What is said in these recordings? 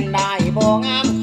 นได้บ่งาม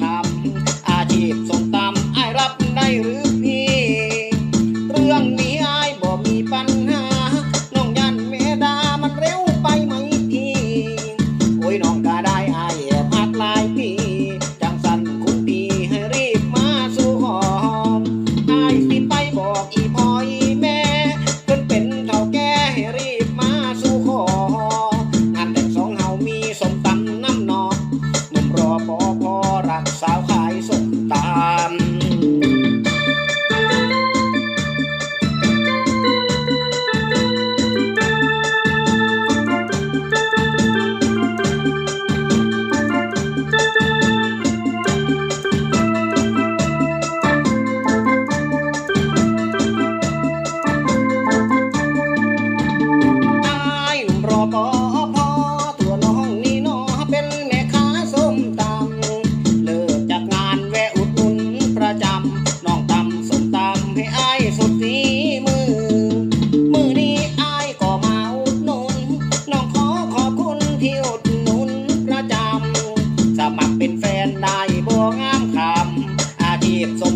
ายหนุ่อปอพอตัวน้องนี่นอเป็นแม่ค้าส้มตำเลิกจากงานแวะอุดหนุนประจำน้องตำส้มตำให้อายสุดสีมือ มือนี้อายก็มาอุดหนุนน้องขอขอบคุณที่อุดหนุนประจำสมัครเป็นแฟนได้บ่งามคำอาชีพส้ม